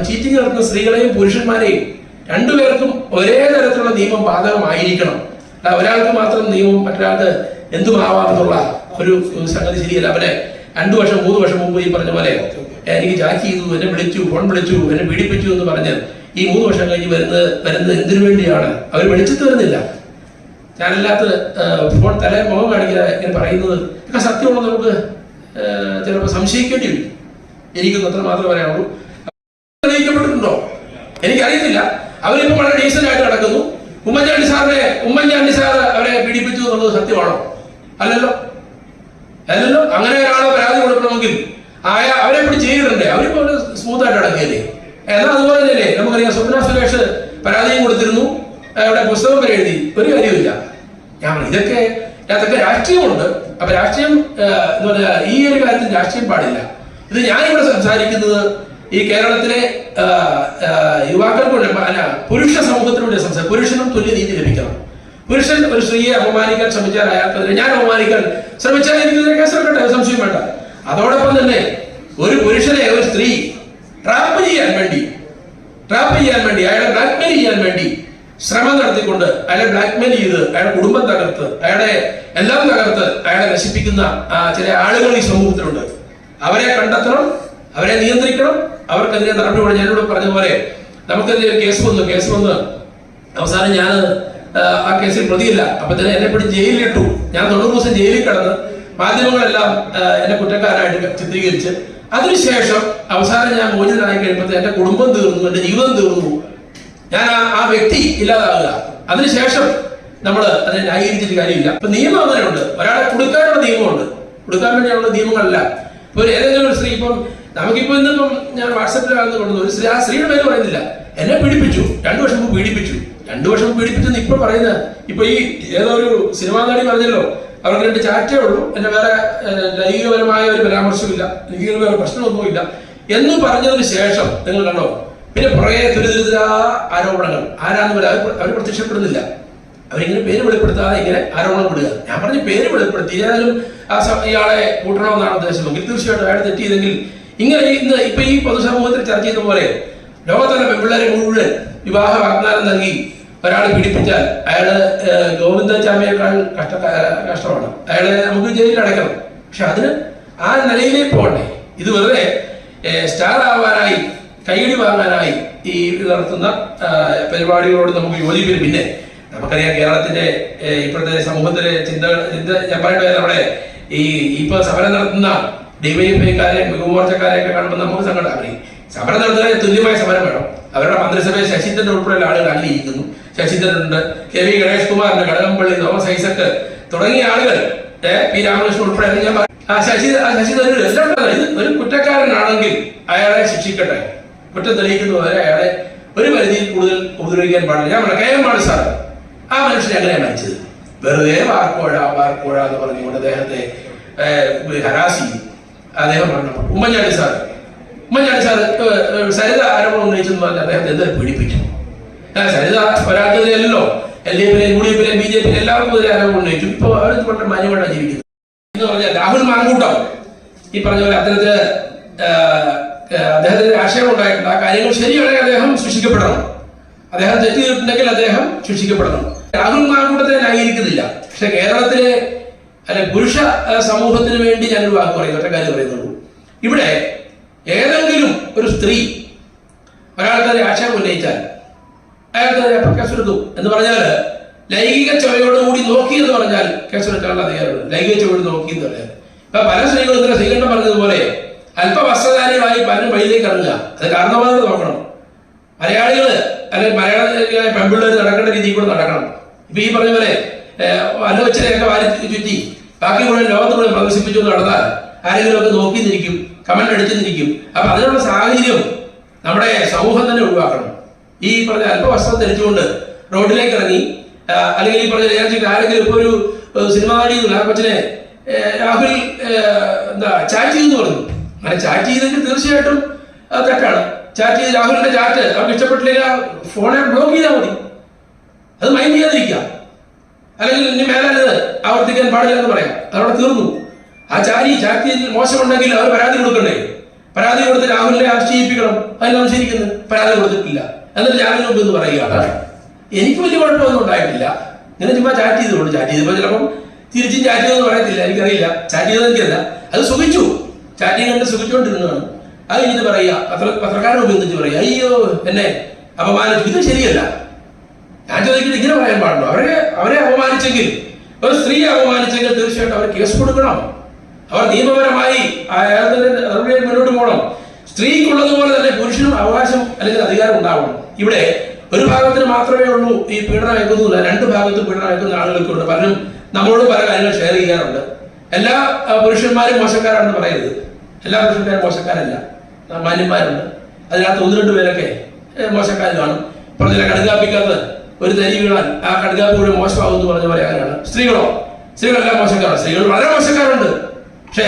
Cheating നടക്കുന്ന സ്ത്രീകളെയും പുരുഷന്മാരെയും രണ്ടുപേർക്കും ഒരേ തരത്തിലുള്ള നിയമം ബാധകമായിരിക്കണം. ഒരാൾക്ക് മാത്രം നിയമം മറ്റൊരാൾക്ക് എന്തുമാവാമെന്നുള്ള ഒരു സംഗതി ശരിയല്ല. അവരെ രണ്ടു വർഷം മൂന്ന് വർഷം മുമ്പ് ഈ പറഞ്ഞ പോലെ എനിക്ക് ജാക്കി ചെയ്തു എന്നെ വിളിച്ചു ഫോൺ വിളിച്ചു എന്നെ പീഡിപ്പിച്ചു എന്ന് പറഞ്ഞ് ഈ മൂന്ന് വർഷം കഴിഞ്ഞ് വരുന്നത് വരുന്നത് എന്തിനു വേണ്ടിയാണ്? അവർ വെളിച്ചത്ത് വരുന്നില്ല. ഞാനല്ലാത്ത ഫോൺ തല മുഖം കാണിക്കുക ഇങ്ങനെ പറയുന്നത് ഒക്കെ സത്യമുള്ള നമുക്ക്? ചിലപ്പോൾ സംശയിക്കേണ്ടി വരും. എനിക്കൊന്നും അത്ര മാത്രമേ പറയാനുള്ളൂ. എനിക്കറിയത്തില്ല. അവരിപ്പോ വളരെ ഡീസന്റ് ആയിട്ട് നടക്കുന്നു. ഉമ്മൻചാണ്ടി സാറിനെ ഉമ്മൻചാണ്ടി സാർ അവരെ പീഡിപ്പിച്ചു എന്നുള്ളത് സത്യമാണോ? അല്ലല്ലോ. അല്ലല്ലോ. അങ്ങനെ ഒരാളെ പരാതി കൊടുക്കണമെങ്കിൽ ആയ അവരെ പിടിച്ച് ചെയ്തിട്ടുണ്ട്. അവരിപ്പോ സ്മൂത്ത് ആയിട്ട് നടക്കുകയല്ലേ? എന്നാൽ അതുപോലെ തന്നെ നമുക്കറിയാം സ്വപ്ന സുരേഷ് പരാതിയും കൊടുത്തിരുന്നു. അവിടെ പുസ്തകം വരെ എഴുതി. ഒരു കാര്യമില്ല ഞാൻ ഇതൊക്കെ അതൊക്കെ രാഷ്ട്രീയമുണ്ട്. അപ്പൊ രാഷ്ട്രീയം എന്ന് പറയാ ഈ ഒരു കാര്യത്തിൽ രാഷ്ട്രീയം പാടില്ല. ഇത് ഞാനിവിടെ സംസാരിക്കുന്നത് ഈ കേരളത്തിലെ ആ, ആ, യുവാക്കൾക്ക് വേണ്ടി, അല്ല പുരുഷ സമൂഹത്തിനുണ്ട് സംസാരം. പുരുഷനും തുല്യ നീതി ലഭിക്കണം. പുരുഷൻ ഒരു സ്ത്രീയെ അപമാനിക്കാൻ ശ്രമിച്ചാൽ അയാൾക്കെതിരെ ഞാൻ അപമാനിക്കാൻ ശ്രമിച്ചാൽ എനിക്കെതിരെ കേസെടുക്കട്ടെ സംശയം വേണ്ട. അതോടൊപ്പം തന്നെ ഒരു പുരുഷനെ ഒരു സ്ത്രീ ട്രാപ്പ് ചെയ്യാൻ വേണ്ടി ട്രാപ്പ് ചെയ്യാൻ വേണ്ടി അയാളെ ബ്ലാക്ക്മെയിൽ ചെയ്യാൻ വേണ്ടി ശ്രമം നടത്തിക്കൊണ്ട് അയാളെ ബ്ലാക്ക്മെയിൽ ചെയ്ത് അയാളുടെ കുടുംബം തകർത്ത് അയാളെ എല്ലാം തകർത്ത് അയാളെ നശിപ്പിക്കുന്ന ചില ആളുകൾ ഈ സമൂഹത്തിലുണ്ട്. അവരെ കണ്ടെത്തണം അവരെ നിയന്ത്രിക്കണം അവർക്കെതിരെ നടപടി ഞാനിവിടെ പറഞ്ഞ പോലെ നമുക്കെതിരെ കേസ് വന്നു കേസ് വന്ന് അവസാനം ഞാൻ ആ കേസിൽ പ്രതിയില്ല. അപ്പൊ തന്നെ എന്നെ പിടി ജയിലിലിട്ടു. ഞാൻ തൊണ്ണൂറ് ദിവസം ജയിലിൽ കിടന്ന് മാധ്യമങ്ങളെല്ലാം എന്നെ കുറ്റക്കാരായിട്ട് ചിത്രീകരിച്ച് അതിനുശേഷം അവസാനം ഞാൻ മോചിതനായി കഴിയുമ്പോൾ എന്റെ കുടുംബം തീർന്നു എന്റെ ജീവിതം തീർന്നു. ഞാൻ ആ ആ വ്യക്തി ഇല്ലാതാവുക. അതിനുശേഷം നമ്മൾ അതിനെ ന്യായീകരിച്ചിട്ട് കാര്യമില്ല. അപ്പൊ നിയമം അങ്ങനെയുണ്ട്. ഒരാളെ കൊടുക്കാനുള്ള നിയമമുണ്ട്. കൊടുക്കാൻ വേണ്ടിയുള്ള നിയമങ്ങളല്ല. ഇപ്പൊ ഏതെങ്കിലും ഒരു സ്ത്രീ ഇപ്പം നമുക്കിപ്പോ ഇന്നിപ്പം ഞാൻ വാട്സപ്പിലാണെന്ന് കൊണ്ടുവന്നു ഒരു സ്ത്രീ ആ സ്ത്രീയുടെ പേര് പറയുന്നില്ല. എന്നെ പീഡിപ്പിച്ചു. രണ്ടു വർഷം മുമ്പ് പീഡിപ്പിച്ചു. രണ്ടു വർഷം മുമ്പ് പീഡിപ്പിച്ചെന്ന് ഇപ്പൊ പറയുന്നത് ഇപ്പൊ ഈ ഏതോ ഒരു സിനിമാ നടി പറഞ്ഞല്ലോ. അവർക്ക് രണ്ട് ചാറ്റേ ഉള്ളൂ. എന്നെ വേറെ ലൈംഗികപരമായ ഒരു പരാമർശമില്ല ലൈംഗികപരമായ പ്രശ്നമൊന്നുമില്ല എന്ന് പറഞ്ഞതിന് ശേഷം നിങ്ങൾ കണ്ടോ? പിന്നെ പുറകെ ദുരിതരാ ആരോപണങ്ങൾ. ആരാന്ന് പറയാ അവർ പ്രത്യക്ഷപ്പെടുന്നില്ല. അവരിങ്ങനെ പേര് വെളിപ്പെടുത്താതെ ഇങ്ങനെ ആരോപണം വിടുക ഞാൻ പറഞ്ഞ പേര് വെളിപ്പെടുത്തി. ഏതായാലും ആ ഇയാളെ കൂട്ടണമെന്നാണ് ഉദ്ദേശമെങ്കിൽ തീർച്ചയായിട്ടും അയാൾ തെറ്റിയില്ലെങ്കിൽ ഇങ്ങനെ ഇന്ന് ഇപ്പൊ ഈ പൊതുസമൂഹത്തിൽ ചർച്ച ചെയ്ത പോലെ ലോകത്തിലെ പെൺപിള്ളേരെ മുഴുവൻ വിവാഹ വാഗ്ദാനം നൽകി ഒരാൾ പീഡിപ്പിച്ചാൽ അയാൾ ഗോവിന്ദ ഗോവിന്ദചാമിയേക്കാൾ കഷ്ട കഷ്ടമാണ്. അയാളെ നമുക്ക് ജയിലിൽ അടയ്ക്കണം. പക്ഷെ അതിന് ആ നിലയിലേക്ക് പോകണ്ടേ? ഇത് വെറുതെ സ്റ്റാർ ആവാനായി കൈയടി വാങ്ങാനായി ഈ നടത്തുന്ന പരിപാടികളോട് നമുക്ക് യോജിപ്പിന് പിന്നെ നമുക്കറിയാം കേരളത്തിന്റെ ഇപ്പോഴത്തെ സമൂഹത്തിലെ ചിന്ത ചിന്ത ഞാൻ പറയട്ടെ നമ്മുടെ ഈ ഇപ്പൊ സമരം നടത്തുന്ന ഡിവൈഎഫ്ഐക്കാരെ യുവമോർച്ചക്കാരെയൊക്കെ കാണുമ്പോൾ നമുക്ക് സങ്കടം. അറിയും സമരം നടത്തുന്നതിന് തുല്യമായ സമരം വേണം. അവരുടെ മന്ത്രിസഭയിൽ ശശീന്ദ്രൻ ഉൾപ്പെടെയുള്ള ആളുകൾ അങ്ങിയിരിക്കുന്നു ശശീന്ദ്രനുണ്ട് കെ വി ഗണേഷ് കുമാറിന്റെ കടകംപള്ളി തോമസ് ഐസക്ക് തുടങ്ങിയ ആളുകൾ പി രാമകൃഷ്ണൻ ഉൾപ്പെടെ ആ ശശി ഇത് ഒരു കുറ്റക്കാരനാണെങ്കിൽ അയാളെ ശിക്ഷിക്കട്ടെ. കുറ്റം തെളിയിക്കുന്നവരെ അയാളെ ഒരു പരിധിയിൽ കൂടുതൽ ഉപദ്രവിക്കാൻ പാടില്ല. ഞാൻ കെ എം മാണി സാർ ആ മനുഷ്യനെ അങ്ങനെ മരിച്ചത് വെറുതെ വാർക്കോഴ വാർക്കോഴ എന്ന് പറഞ്ഞുകൊണ്ട് അദ്ദേഹത്തെ ഹരാസ് ചെയ്യും. അദ്ദേഹം പറഞ്ഞു ഉമ്മൻചാണ്ടി സാർ ഉമ്മൻചാണ്ടി സാർ സരിത ആരോപണം ഉന്നയിച്ചെന്ന് പറഞ്ഞാൽ അദ്ദേഹത്തെ എന്തായാലും പീഡിപ്പിച്ചു? സരിത ഒരാൾക്കെതിരെയല്ലോ എൽ ഡി എഫിലെ യു ഡി എഫിലെ ബി ജെ പിയിലെ എല്ലാവർക്കും എതിരെ ആരോപണം ഉന്നയിച്ചു. ഇപ്പൊ അവർ വളരെ മാന്യമായിട്ടാണ് ജീവിക്കുന്നത്. എന്ന് പറഞ്ഞാൽ രാഹുൽ മാങ്കൂട്ടം ഈ പറഞ്ഞ പോലെ അദ്ദേഹത്തിന് ഏഹ്, ആശയം ഉണ്ടായിട്ടുണ്ട്. ആ കാര്യങ്ങൾ ശരിയാണെങ്കിൽ അദ്ദേഹം ശിക്ഷിക്കപ്പെടണം. അദ്ദേഹം തെറ്റ് ചെയ്തിട്ടുണ്ടെങ്കിൽ അദ്ദേഹം ശിക്ഷിക്കപ്പെടണം. രാഹുൽ മാങ്കൂട്ടത്തെ ന്യായീകരിക്കുന്നില്ല. പക്ഷെ കേരളത്തിലെ അല്ലെ പുരുഷ സമൂഹത്തിന് വേണ്ടി ഞാനൊരു വാക്ക് പറയുന്നു ഒറ്റ കാര്യം പറയുന്നുള്ളൂ. ഇവിടെ ഏതെങ്കിലും ഒരു സ്ത്രീ ഒരാൾക്കെതിരെ ആക്ഷേപം ഉന്നയിച്ചാൽ അയാൾക്കെതിരെ കേസെടുക്കും എന്ന് പറഞ്ഞാൽ ലൈംഗിക ചുവയോടുകൂടി നോക്കി എന്ന് പറഞ്ഞാൽ കേസെടുക്കാനുള്ള അധികാരമുണ്ട് ലൈംഗിക ചുവയോട് നോക്കി എന്ന് പറഞ്ഞാൽ. ഇപ്പൊ പല സ്ത്രീകളും ഇന്നലെ ശ്രീകണ്ഠൻ പറഞ്ഞതുപോലെ അല്പ വസ്ത്രധാരികളായി പലരും വഴിയിലേക്ക് ഇറങ്ങുക. അത് കാരണമാണെന്ന് നോക്കണം. മലയാളികൾ അല്ലെങ്കിൽ മലയാള പെൺപിള്ളേർ നടക്കേണ്ട രീതിയിൽ കൂടെ നടക്കണം. ഇപ്പൊ ഈ പറഞ്ഞ പോലെ അലോചനയൊക്കെ വാരി ചുറ്റി. ബാക്കി മുഴുവൻ ലോകത്ത് മുഴുവൻ പ്രദർശിപ്പിച്ചു എന്ന് നടന്നാൽ ആരെങ്കിലും ഒക്കെ നോക്കി നിൽക്കും കമന്റ് അടിച്ചു നിൽക്കും അപ്പൊ അതിനുള്ള സാഹചര്യം നമ്മുടെ സമൂഹം തന്നെ ഒഴിവാക്കണം. ഈ പറഞ്ഞ അല്പവസ്ത്രം ധരിച്ചുകൊണ്ട് റോഡിലേക്ക് ഇറങ്ങി അല്ലെങ്കിൽ ഈ പറഞ്ഞ ഏജൻസിക്ക് ആരെങ്കിലും ഇപ്പൊ ഒരു സിനിമ സിനിമാ നടി ആ രാഹുൽ എന്താ ചാറ്റ് ചെയ്തെന്ന് പറഞ്ഞു. അങ്ങനെ ചാറ്റ് ചെയ്തെങ്കിൽ തീർച്ചയായിട്ടും തെറ്റാണ്. ചാറ്റ് ചെയ്ത് രാഹുലിന്റെ ചാറ്റ് അവർക്ക് ഇഷ്ടപ്പെട്ടില്ലെങ്കിൽ ഫോണെ ബ്ലോക്ക് ചെയ്താൽ മതി. അത് മൈൻഡ് ചെയ്യാതിരിക്കുക. അല്ലെങ്കിൽ ഇനി മേലാലിത് ആവർത്തിക്കാൻ പാടില്ല എന്ന് പറയാം. അതവിടെ തീർന്നു. ആ ചാരി ചെയ്ത് മോശമുണ്ടെങ്കിൽ അവർ പരാതി കൊടുക്കണ്ടേ? പരാതി കൊടുത്ത് രാഹുലിനെ ആശ്ചയിപ്പിക്കണം അതിൽ സംശയിക്കുന്നു പരാതി കൊടുത്തിട്ടില്ല. എന്നിട്ട് രാഹുലിന് മുമ്പ് എന്ന് പറയുകയാണ്. എനിക്ക് വലിയ കുഴപ്പമൊന്നും ഉണ്ടായിട്ടില്ല. ഇങ്ങനെ ചുമ്മാ ചാറ്റ് ചെയ്തുകൊണ്ട് ചാറ്റ് ചെയ്തപ്പോൾ ചിലപ്പം തിരിച്ചും ചാറ്റ് ചെയ്തെന്ന് പറയത്തില്ല. എനിക്കറിയില്ല. ചാറ്റ് ചെയ്തത് എനിക്കല്ല അത് സുഖിച്ചു. ചാറ്റിങ് കണ്ട് സുഖിച്ചുകൊണ്ടിരുന്നതാണ് അത് കഴിഞ്ഞിട്ട് പറയുക. പത്ര പത്രക്കാരനെ ഉപയോഗിച്ച് പറയുക. അയ്യോ എന്നെ അപമാനിച്ചു. ഇത് ശരിയല്ല. ഞാൻ ചോദിക്കുന്നത് ഇങ്ങനെ പറയാൻ പാടുള്ളൂ അവരെ അവരെ അപമാനിച്ചെങ്കിൽ ഒരു സ്ത്രീയെ അപമാനിച്ചെങ്കിൽ തീർച്ചയായിട്ടും അവർ കേസ് കൊടുക്കണം. അവർ നിയമപരമായി മുന്നോട്ട് പോകണം. സ്ത്രീക്കുള്ളതുപോലെ തന്നെ പുരുഷനും അവകാശം അല്ലെങ്കിൽ അധികാരം ഉണ്ടാവണം. ഇവിടെ ഒരു ഭാഗത്തിന് മാത്രമേ ഉള്ളൂ ഈ പീഡനം അയക്കുന്നില്ല രണ്ട് ഭാഗത്തും പീഡനം അയക്കുന്ന ആളുകൾക്കുണ്ട്. പലരും നമ്മളോട് പല കാര്യങ്ങൾ ഷെയർ ചെയ്യാറുണ്ട്. എല്ലാ പുരുഷന്മാരും മോശക്കാരാണെന്ന് പറയരുത്. എല്ലാ പുരുഷന്മാരും മോശക്കാരല്ല. മാന്യന്മാരുണ്ട്. അതിനകത്ത് ഒന്ന് രണ്ട് പേരൊക്കെ മോശക്കാർ കാണും. പറഞ്ഞില്ല കടുകാപ്പിക്കകത്ത് ഒരു തരി വീണാൽ ആ കടുകാപ്പി കൂടെ മോശമാകും എന്ന് പറഞ്ഞ സ്ത്രീകളോ? സ്ത്രീകളെല്ലാം മോശക്കാരാണ്. സ്ത്രീകൾ വളരെ മോശക്കാരുണ്ട്. പക്ഷേ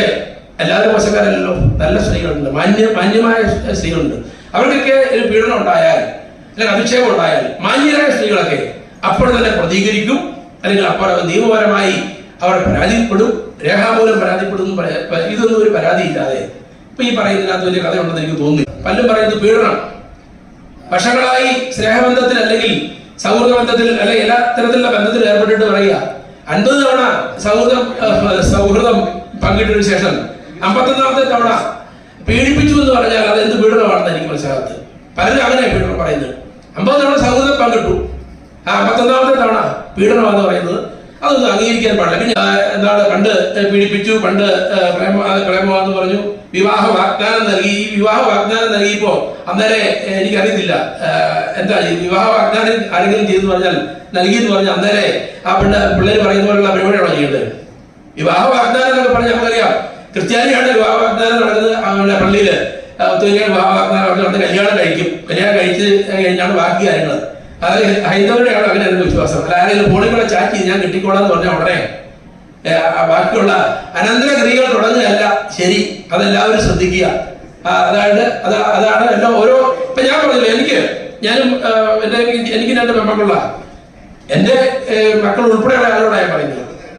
എല്ലാവരും മോശക്കാരല്ലല്ലോ. നല്ല സ്ത്രീകളുണ്ട്. മാന്യ മാന്യമായ സ്ത്രീകളുണ്ട്. അവർക്കൊക്കെ ഒരു പീഡനം ഉണ്ടായാൽ അല്ലെങ്കിൽ അഭിക്ഷേപം ഉണ്ടായാൽ മാന്യരായ സ്ത്രീകളൊക്കെ അപ്പോൾ തന്നെ പ്രതികരിക്കും. അല്ലെങ്കിൽ അപ്പോൾ നിയമപരമായി അവർ പരാതിപ്പെടും. രേഖാമൂലം പരാതിപ്പെടും ഇതൊന്നും ഒരു പരാതിയില്ലാതെ. ഇപ്പൊ ഈ പറയുന്നതിനകത്ത് വലിയ കഥയുണ്ടെന്ന് എനിക്ക് തോന്നുന്നു പലരും പറയുന്നത് പീഡനം. വർഷങ്ങളായി സ്നേഹബന്ധത്തിൽ അല്ലെങ്കിൽ സൗഹൃദ ബന്ധത്തിൽ അല്ലെ എല്ലാ തരത്തിലുള്ള ബന്ധത്തിൽ ഏർപ്പെട്ടിട്ട് പറയുക. അൻപത് തവണ സൗഹൃദം സൗഹൃദം പങ്കിട്ടതിനു ശേഷം അമ്പത്തൊന്നാമത്തെ തവണ പീഡിപ്പിച്ചു എന്ന് പറഞ്ഞാൽ അത് എന്ത് പീഡനമാണെന്ന് എനിക്ക് മനസ്സിലാകത്ത് പലരും അങ്ങനെ പീഡനം പറയുന്നത്. അമ്പത് തവണ സൗഹൃദം പങ്കിട്ടു. ആ അമ്പത്തൊന്നാമത്തെ തവണ പീഡനമാണെന്ന് പറയുന്നത് അതൊന്നും അംഗീകരിക്കാൻ പാടില്ല. പിന്നെ എന്താണ് പണ്ട് പീഡിപ്പിച്ചു പണ്ട് പ്രേമ ആ, പ്രേമമാന്ന് പറഞ്ഞു. വിവാഹ വാഗ്ദാനം നൽകി. ഈ വിവാഹ വാഗ്ദാനം നൽകിയപ്പോ അന്നേരെ എനിക്കറിയത്തില്ല. എന്താ ഈ വിവാഹ വാഗ്ദാനം ആരെങ്കിലും ചെയ്തു പറഞ്ഞാൽ നൽകി എന്ന് പറഞ്ഞാൽ അന്നേരെ ആ പെണ്ണ് പിള്ളേർ പറയുന്ന പോലുള്ള പരിപാടിയാണോ ചെയ്യേണ്ടത്? വിവാഹ വാഗ്ദാനം എന്നൊക്കെ പറഞ്ഞാൽ നമുക്കറിയാം. ക്രിസ്ത്യാനിയാണ് വിവാഹ വാഗ്ദാനം നടക്കുന്നത് പള്ളിയിൽ. ആ, വിവാഹ വാഗ്ദാനം നടന്ന് കല്യാണം കഴിക്കും. കല്യാണം കഴിച്ച് കഴിഞ്ഞാണ് ബാക്കി കാര്യങ്ങൾ അത് ഹൈന്ദവരുടെയാണ് അങ്ങനെയായിരുന്നു വിശ്വാസം? അല്ല ആരെങ്കിലും ഫോണിൽ കൂടെ ചാറ്റ് ഞാൻ കിട്ടിക്കോളാം എന്ന് പറഞ്ഞ ഉടനെ ബാക്കിയുള്ള അനന്തര ക്രിയകൾ തുടങ്ങുകയല്ല ശരി അതെല്ലാവരും ശ്രദ്ധിക്കുക. അതായത് അത് അതാണ് എല്ലാം ഓരോ ഇപ്പൊ ഞാൻ പറഞ്ഞില്ല എനിക്ക് ഞാനും എന്റെ എനിക്ക് രണ്ട് പെൺമക്കളുള്ള എന്റെ മക്കൾ ഉൾപ്പെടെയുള്ള ആളോടാണ് പറയുന്നത്?